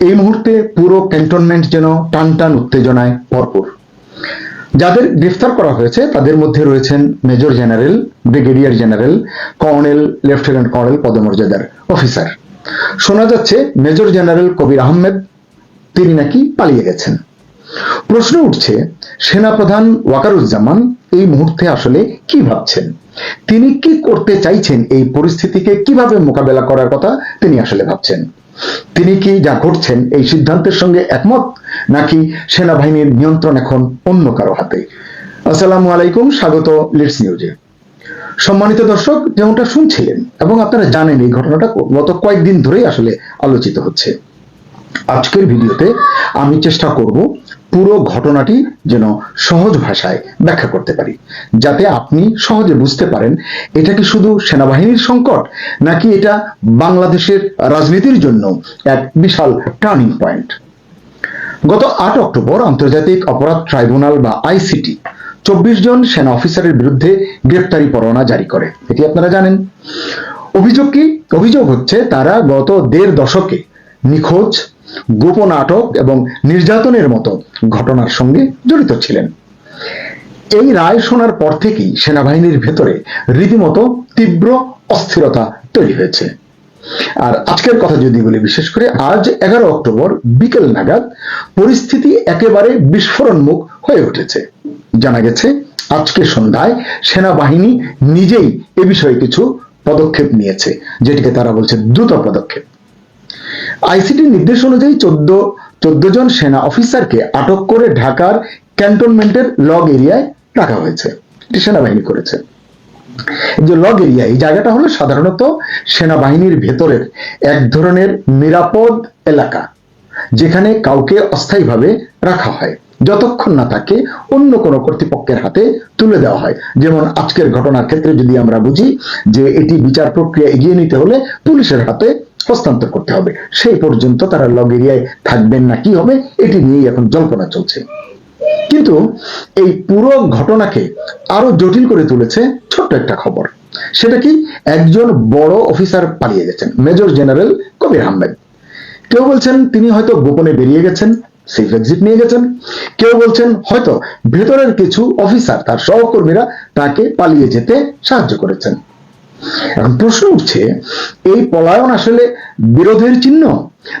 এই মুহূর্তে পুরো ক্যান্টনমেন্ট যেন টান টান উত্তেজনায় ভরপুর। যাদের গ্রেফতার করা হয়েছে, তাদের মধ্যে রয়েছেন major general, brigadier general, colonel, lieutenant colonel পদমর্যাদার অফিসার। শোনা যাচ্ছে, মেজর জেনারেল কবির আহমেদ, তিনি নাকি পালিয়ে গেছেন। প্রশ্ন উঠছে, সেনাপ্রধান ওয়াকারুজ্জামান এই মুহূর্তে আসলে কি ভাবছেন? তিনি কি করতে চাইছেন? এই পরিস্থিতিকে কীভাবে মোকাবেলা করার কথা তিনি আসলে ভাবছেন? তিনি কি যা ঘটছেন এই সিদ্ধান্তের সঙ্গে একমত? নাকি সেনাবাহিনীর নিয়ন্ত্রণ এখন অন্য কারও হাতে? আসসালামু আলাইকুম, স্বাগত লিডস নিউজে সম্মানিত দর্শক, যেমনটা শুনছিলেন এবং আপনারা জানেন এই ঘটনাটা গত কয়েকদিন ধরেই আসলে আলোচিত হচ্ছে। আজকের ভিডিওতে আমি চেষ্টা করব পুরো ঘটনাটি যেন সহজ ভাষায় ব্যাখ্যা করতে পারি। যাতে আপনি সহজে বুঝতে পারেন, এটা কি শুধু সেনাবাহিনীর সংকট, নাকি এটা বাংলাদেশের রাজনীতির জন্য এক বিশাল টার্নিং পয়েন্ট গত আট অক্টোবর আন্তর্জাতিক অপরাধ ট্রাইব্যুনাল বা আইসিটি চব্বিশ জন সেনা অফিসারের বিরুদ্ধে গ্রেপ্তারি পরোয়ানা জারি করে। এটি আপনারা জানেন। অভিযোগ কি? অভিযোগ হচ্ছে, তারা গত দেড় দশকে নিখোঁজ গোপন আটক এবং নির্যাতনের মতো ঘটনার সঙ্গে জড়িত ছিলেন। এই রায় শোনার পর থেকেই সেনাবাহিনীর ভেতরে রীতিমতো তীব্র অস্থিরতা তৈরি হয়েছে। আর আজকের কথা যদি বলি বিশেষ করে, আজ এগারো অক্টোবর বিকেল নাগাদ পরিস্থিতি একেবারে বিস্ফোরণমুখ হয়ে উঠেছে। জানা গেছে, আজকে সন্ধ্যায় সেনাবাহিনী নিজেই এ বিষয়ে কিছু পদক্ষেপ নিয়েছে, যেটিকে তারা বলছে দ্রুত পদক্ষেপ। আইসিটির নির্দেশ অনুযায়ী চোদ্দ চোদ্দ জন সেনা অফিসারকে আটক করে ঢাকার ক্যান্টনমেন্টের লগ এরিয়ায় রাখা হয়েছে। এটি সেনাবাহিনী করেছে। যে লগ এরিয়া, এই জায়গাটা হলো সাধারণত সেনাবাহিনীর ভেতরের এক ধরনের নিরাপদ এলাকা, যেখানে কাউকে অস্থায়ীভাবে রাখা হয়। যতক্ষণ না তাকে অন্য কোনো কর্তৃপক্ষের হাতে তুলে দেওয়া হয়। যেমন আজকের ঘটনার ক্ষেত্রে যদি আমরা বুঝি যে এটি বিচার প্রক্রিয়া এগিয়ে নিতে হলে পুলিশের হাতে হস্তান্তর করতে হবে। সেই পর্যন্ত তারা লগ এরিয়ায় থাকবেন না, কি হবে? এটি নিয়েই এখন জল্পনা চলছে। কিন্তু এই পুরো ঘটনাকে আরও জটিল করে তুলেছে ছোট্ট একটা খবর। সেটা কি? একজন বড় অফিসার পালিয়ে গেছেন, মেজর জেনারেল কবির আহমেদ। কেউ বলছেন তিনি হয়তো গোপনে বেরিয়ে গেছেন সেফ এক্সিট নিয়ে গেছেন। কেউ বলছেন হয়তো ভেতরের কিছু অফিসার, তার সহকর্মীরা তাকে পালিয়ে যেতে সাহায্য করেছেন। এখন প্রশ্ন উঠছে, এই পলায়ন আসলে বিরোধের চিহ্ন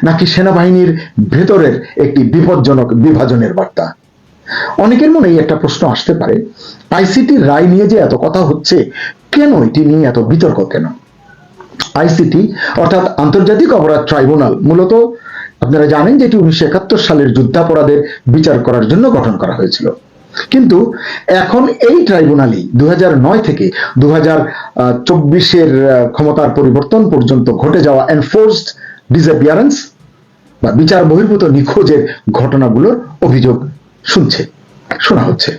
নাকি সেনাবাহিনীর ভেতরের একটি বিপজ্জনক বিভাজনের বার্তা? অনেকের মনেই একটা প্রশ্ন আসতে পারে, আইসিটির রায় নিয়ে যে এত কথা হচ্ছে, কেন এটি নিয়ে এত বিতর্ক কেন? আইসিটি, অর্থাৎ আন্তর্জাতিক অপরাধ ট্রাইব্যুনাল, মূলত আপনারা জানেন যে এটি উনিশশো একাত্তর সালের যুদ্ধাপরাধের বিচার করার জন্য গঠন করা হয়েছিল। কিন্তু এখন এই ট্রাইব্যুনালই দু নয় থেকে দু চব্বিশের ক্ষমতার পরিবর্তন পর্যন্ত ঘটে যাওয়া এনফোর্সড ডিসঅ্যাপিয়ারেন্স বা বিচার বহির্ভূত নিখোঁজের ঘটনাগুলোর অভিযোগ শুনছে। শোনা হচ্ছে।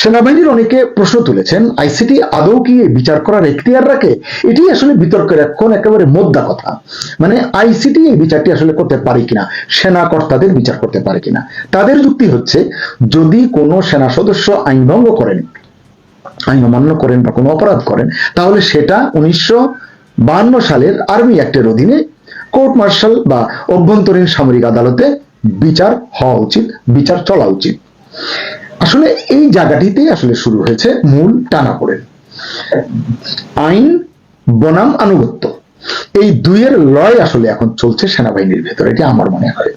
সেনাবাহিনীর অনেকে প্রশ্ন তুলেছেন, আইসিটি আদৌ কি বিচার করার এখতিয়ার রাখে? এটি আসলে বিতর্কের এখন একেবারে মোদ্দা কথা। মানে আইসিটি এই বিচারটি আসলে করতে পারে কিনা? সেনা কর্তাদের বিচার করতে পারে কিনা? তাদের যুক্তি হচ্ছে, যদি কোনো সেনা সদস্য আইন ভঙ্গ করেন, আইন অমান্য করেন বা কোনো অপরাধ করেন, তাহলে সেটা উনিশশো সালের আর্মি অ্যাক্টের অধীনে কোর্ট মার্শাল বা অভ্যন্তরীণ সামরিক আদালতে বিচার হওয়া উচিত, বিচার চলা উচিত। আসলে এই জায়গাটিতে আসলে শুরু হয়েছে মূল টানাপোড়েন। আইন বনাম আনুগত্য। এই দুইয়ের লড়াই আসলে এখন চলছে সেনাবাহিনীর ভেতরে, এটি আমার মনে হয়।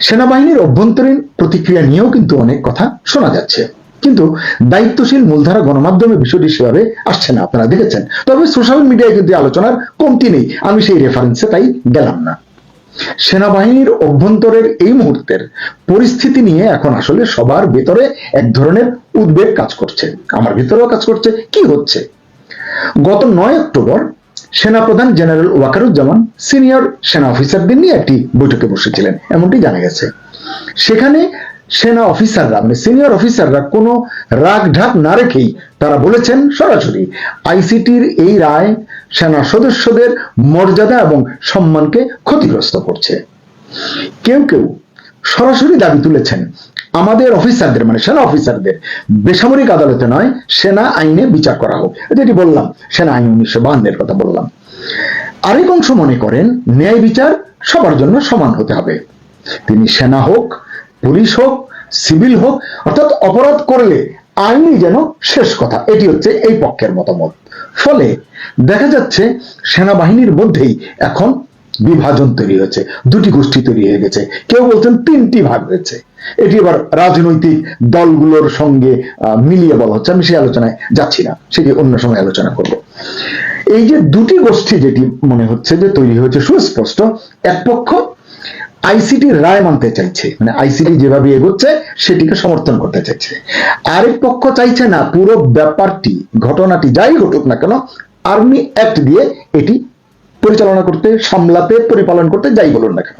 সেনাবাহিনীর অভ্যন্তরীণ প্রতিক্রিয়া নিয়েও কিন্তু অনেক কথা শোনা যাচ্ছে। কিন্তু দায়িত্বশীল মূলধারা গণমাধ্যমে বিষয়টি সেভাবে আসছে না, আপনারা দেখেছেন। তবে সোশ্যাল মিডিয়ায় কিন্তু আলোচনার কমতি নেই। আমি সেই রেফারেন্সে তাই গেলাম না। সেনাবাহিনীর অভ্যন্তরের এই মুহূর্তের পরিস্থিতি নিয়ে এখন আসলে সবার ভেতরে এক ধরনের উদ্বেগ কাজ করছে। আমার ভিতরেও কাজ করছে। কি হচ্ছে? গত নয় অক্টোবর সেনাপ্রধান জেনারেল ওয়াকারুজ্জামান সিনিয়র সেনা অফিসারদের নিয়ে একটি বৈঠকে বসেছিলেন, এমনটি জানা গেছে। সেখানে সেনা অফিসাররা মানে সিনিয়র অফিসাররা কোনো রাগ ঢাক না রেখেই তারা বলেছেন, সরাসরি আইসিটির এই রায় সেনা সদস্যদের মর্যাদা এবং সম্মানকে ক্ষতিগ্রস্ত করছে। কেউ কেউ সরাসরি দাবি তুলেছেন, আমাদের অফিসারদের মানে সেনা অফিসারদের, বেসামরিক আদালতে নয়, সেনা আইনে বিচার করা হোক। যেটি বললাম, সেনা আইন উনিশশো বাহান্নের কথা বললাম। আরেক অংশ মনে করেন, ন্যায় বিচার সবার জন্য সমান হতে হবে। তিনি সেনা হোক, পুলিশ হোক, সিভিল হোক, অর্থাৎ অপরাধ করলে আইনই যেন শেষ কথা। এটি হচ্ছে এই পক্ষের মতামত। ফলে দেখা যাচ্ছে সেনাবাহিনীর মধ্যেই এখন বিভাজন তৈরি হয়েছে। দুটি গোষ্ঠী তৈরি হয়ে গেছে। কেউ বলছেন তিনটি ভাগ হয়েছে। এটি এবার রাজনৈতিক দলগুলোর সঙ্গে মিলিয়ে বলা হচ্ছে। আমি সেই আলোচনায় যাচ্ছি না। সেটি অন্য সময় আলোচনা করব। এই যে দুটি গোষ্ঠী যেটি মনে হচ্ছে যে তৈরি হয়েছে, সুস্পষ্ট এক পক্ষ আইসিটির রায় মানতে চাইছে। মানে আইসিটি যেভাবে এগোচ্ছে, সেটিকে সমর্থন করতে চাইছে। আরেক পক্ষ চাইছে না, পুরো ব্যাপারটি, ঘটনাটি যাই ঘটুক না কেন আর্মি অ্যাক্ট দিয়ে এটি পরিচালনা করতে, সামলাতে, পরিপালন করতে যাই বলুন না কেন।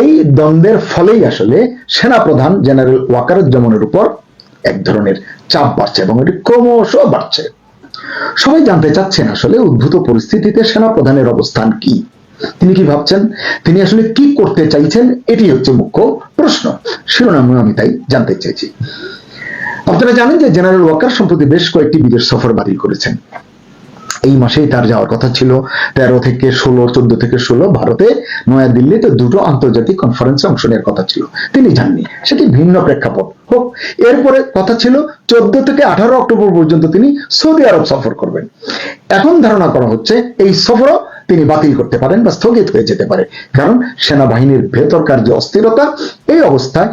এই দ্বন্দ্বের ফলেই আসলে সেনাপ্রধান জেনারেল ওয়াকারুজ্জামানের উপর এক ধরনের চাপ বাড়ছে এবং এটি ক্রমশ বাড়ছে। সবাই জানতে চাচ্ছেন আসলে উদ্ভূত পরিস্থিতিতে সেনাপ্রধানের অবস্থান কি? তিনি কি ভাবছেন? তিনি আসলে কি করতে চাইছেন? এটি হচ্ছে মুখ্য প্রশ্ন। শিরোনামে আমি তাই জানতে চাইছি। আপনারা জানেন যে জেনারেল ওয়াকার সম্প্রতি বেশ কয়েকটি বিদেশ সফর বাতিল করেছেন। এই মাসেই তার যাওয়ার কথা ছিল। তেরো থেকে ষোলো, চোদ্দ থেকে ষোলো ভারতে, নয়াদিল্লিতে দুটো আন্তর্জাতিক কনফারেন্সে অংশ নেওয়ার কথা ছিল। তিনি যাননি। সেটি ভিন্ন প্রেক্ষাপট। হোক, এরপরে কথা ছিল চোদ্দ থেকে আঠারো অক্টোবর পর্যন্ত তিনি সৌদি আরব সফর করবেন। এখন ধারণা করা হচ্ছে এই সফরও তিনি বাতিল করতে পারেন বা স্থগিত হয়ে যেতে পারে। কারণ সেনাবাহিনীর ভেতরকার যে অস্থিরতা, এই অবস্থায়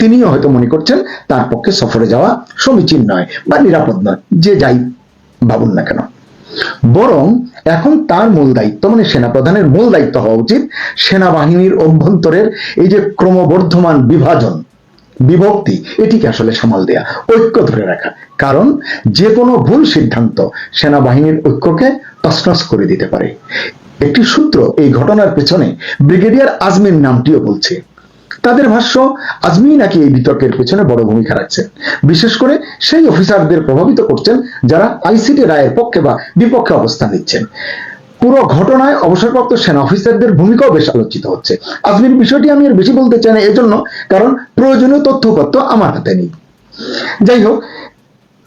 তিনিও হয়তো মনে করছেন তার পক্ষে সফরে যাওয়া সমীচীন নয় বা নিরাপদ নয়, যে যাই ভাবুন না কেন। বরং এখন তার মূল দায়িত্ব মানে সেনাপ্রধানের মূল দায়িত্ব হওয়া উচিত সেনাবাহিনীর অভ্যন্তরের এই যে ক্রমবর্ধমান বিভাজন, বিভক্তি, এটিকে আসলে সামাল দেয়া, ঐক্য ধরে রাখা। কারণ যে কোনো ভুল সিদ্ধান্ত সেনাবাহিনীর ঐক্যকে তছনছ করে দিতে পারে। একটি সূত্র এই ঘটনার পেছনে ব্রিগেডিয়ার আজমির নামটিও বলছে। তাদের ভাষ্য আজমি নাকি এই বিতর্কের পেছনে বড় ভূমিকা রাখছেন। বিশেষ করে সেই অফিসারদের প্রভাবিত করছেন যারা আইসিটি রায়ের পক্ষে বা বিপক্ষে অবস্থান নিচ্ছেন। পুরো ঘটনায় অবসরপ্রাপ্ত সেনা অফিসারদের ভূমিকাও বেশ আলোচিত হচ্ছে। আজমির বিষয়টি আমি আর বেশি বলতে চাই না, এজন্য কারণ প্রয়োজনীয় তথ্যপত্র আমার হাতে নেই। যাই হোক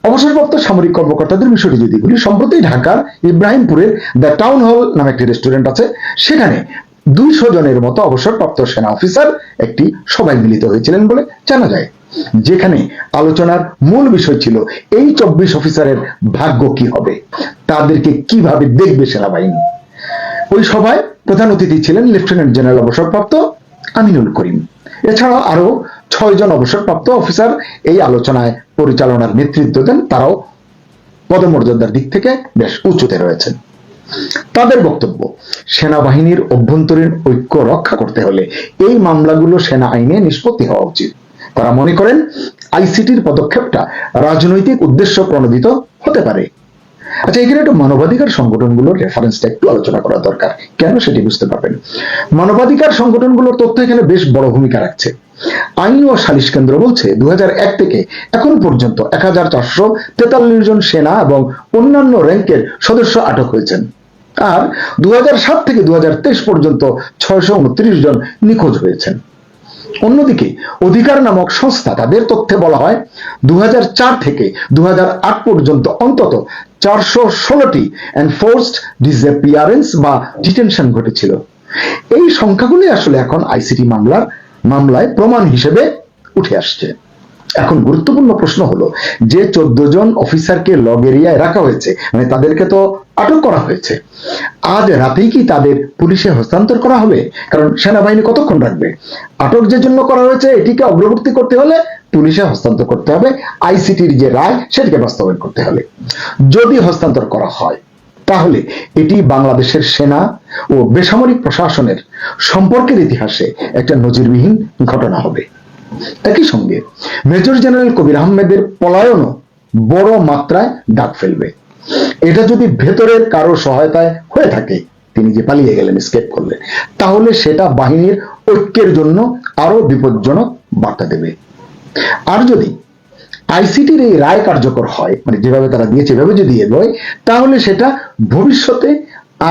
অবসরপ্রাপ্ত সামরিক কর্মকর্তাদের বিষয়টি যদি বলি সম্প্রতি ঢাকার ইব্রাহিমপুরের দ্য টাউন হল নামে একটি রেস্টুরেন্ট আছে। সেখানে দুইশো জনের মতো অবসরপ্রাপ্ত সেনা অফিসার একটি সভায় মিলিত হয়েছিলেন বলে জানা যায়। যেখানে আলোচনার মূল বিষয় ছিল, এই চব্বিশ অফিসারের ভাগ্য কি হবে? তাদেরকে কীভাবে দেখবে সেনাবাহিনী? ওই সভায় প্রধান অতিথি ছিলেন লেফটেন্যান্ট জেনারেল অবসরপ্রাপ্ত আমিনুল করিম। এছাড়াও আরও ছয়জন অবসরপ্রাপ্ত অফিসার এই আলোচনায় পরিচালনার নেতৃত্ব দেন। তারাও পদমর্যাদার দিক থেকে বেশ উঁচুতে রয়েছেন। তাদের বক্তব্য, সেনাবাহিনীর অভ্যন্তরীণ ঐক্য রক্ষা করতে হলে এই মামলাগুলো সেনা আইনে নিষ্পত্তি হওয়া উচিত। তারা মনে করেন, আইসিটির পদক্ষেপটা রাজনৈতিক উদ্দেশ্য প্রণোদিত হতে পারে। আচ্ছা এখানে একটু মানবাধিকার সংগঠনগুলোর রেফারেন্সটা একটু আলোচনা করা দরকার। কেন সেটি বুঝতে পারবেন? মানবাধিকার সংগঠনগুলোর তথ্য এখানে বেশ বড় ভূমিকা রাখছে। আইন ও সালিশ কেন্দ্র বলছে দু হাজার এক থেকে এখন পর্যন্ত এক হাজার চারশো তেতাল্লিশ জন সেনা এবং অন্যান্য র্যাঙ্কের সদস্য আটক হয়েছেন। আর দু হাজার সাত থেকে দু পর্যন্ত ছয়শো উনত্রিশ জন নিখোঁজ হয়েছেন। অন্যদিকে, অধিকার নামক সংস্থা, তাদের তথ্যে বলা হয় দু হাজার চার থেকে দু হাজার আট পর্যন্ত অন্তত চারশো ষোলোটি এনফোর্সড ডিসঅ্যাপিয়ারেন্স বা ডিটেনশন ঘটেছিল। এই সংখ্যাগুলি আসলে এখন আইসিটি মামলার মামলায় প্রমাণ হিসেবে উঠে আসছে। এখন গুরুত্বপূর্ণ প্রশ্ন হলো, যে চোদ্দ জন অফিসারকে লগ এরিয়ায় রাখা হয়েছে মানে তাদেরকে তো আটক করা হয়েছে, আজ রাতেই কি তাদের পুলিশে হস্তান্তর করা হবে? কারণ সেনাবাহিনী কতক্ষণ রাখবে? আটক যে জন্য করা হয়েছে, এটিকে অগ্রবর্তী করতে হলে পুলিশে হস্তান্তর করতে হবে আইসিটির যে রায়, সেটিকে বাস্তবায়ন করতে হবে। যদি হস্তান্তর করা হয় তাহলে এটি বাংলাদেশের সেনা ও বেসামরিক প্রশাসনের সম্পর্কের ইতিহাসে একটা নজিরবিহীন ঘটনা হবে। একই সঙ্গে মেজর জেনারেল কবির আহমেদের পলায়নও বড় মাত্রায় ডাক ফেলবে। এটা যদি ভেতরের কারও সহায়তায় হয়ে থাকে, তিনি যে পালিয়ে গেলেন স্কেপ করলেন, তাহলে সেটা বাহিনীর ঐক্যের জন্য আরও বিপজ্জনক বার্তা দেবে। আর যদি আইসিটির এই রায় কার্যকর হয় মানে যেভাবে তারা দিয়েছে, এভাবে যদি এগোয় তাহলে সেটা ভবিষ্যতে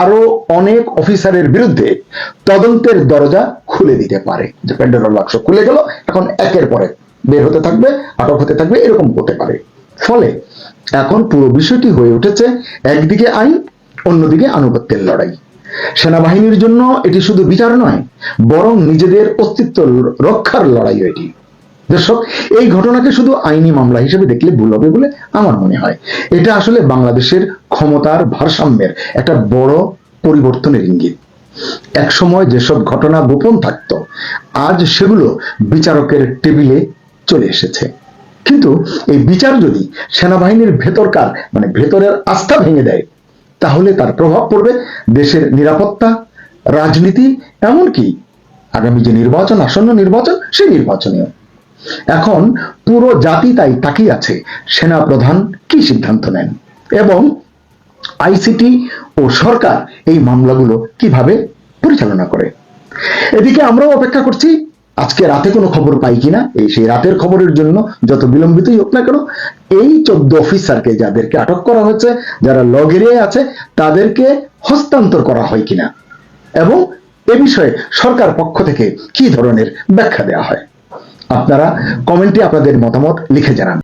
আরও অনেক অফিসারের বিরুদ্ধে তদন্তের দরজা খুলে দিতে পারে। যে প্যান্ডোরার বাক্স খুলে গেল, এখন একের পরে বের হতে থাকবে, আটক হতে থাকবে, এরকম হতে পারে। ফলে এখন পুরো বিষয়টি হয়ে উঠেছে, একদিকে আইন, অন্যদিকে আনুগত্যের লড়াই। সেনাবাহিনীর জন্য এটি শুধু বিচার নয়, বরং নিজেদের অস্তিত্ব রক্ষার লড়াই এটি। দর্শক, এই ঘটনাকে শুধু আইনি মামলা হিসেবে দেখলে ভুল হবে বলে আমার মনে হয়। এটা আসলে বাংলাদেশের ক্ষমতার ভারসাম্যের একটা বড় পরিবর্তনের ইঙ্গিত। এক সময় যেসব ঘটনা গোপন থাকত, আজ সেগুলো বিচারকের টেবিলে চলে এসেছে। কিন্তু এই বিচার যদি সেনাবাহিনীর ভেতরকার মানে ভেতরের আস্থা ভেঙে দেয়, তাহলে তার প্রভাব পড়বে দেশের নিরাপত্তা, রাজনীতি, এমনকি আগামী যে নির্বাচন, আসন্ন নির্বাচন, সেই নির্বাচনেও। এখন পুরো জাতি তাই তাকিয়ে আছে। সেনা প্রধান কি সিদ্ধান্ত নেন? এবং আইসিটি ও সরকার এই মামলাগুলো কীভাবে পরিচালনা করে? এদিকে আমরাও অপেক্ষা করছি, আজকে রাতে কোনো খবর পাই কিনা? এই সেই রাতের খবরের জন্য যত বিলম্বিতই হোক না কেন, এই চোদ্দ অফিসারকে যাদেরকে আটক করা হয়েছে, যারা লগেরিয়ে আছে, তাদেরকে হস্তান্তর করা হয় কিনা? এবং এ বিষয়ে সরকার পক্ষ থেকে কি ধরনের ব্যাখ্যা দেওয়া হয়? আপনারা কমেন্টে আপনাদের মতামত লিখে জানান।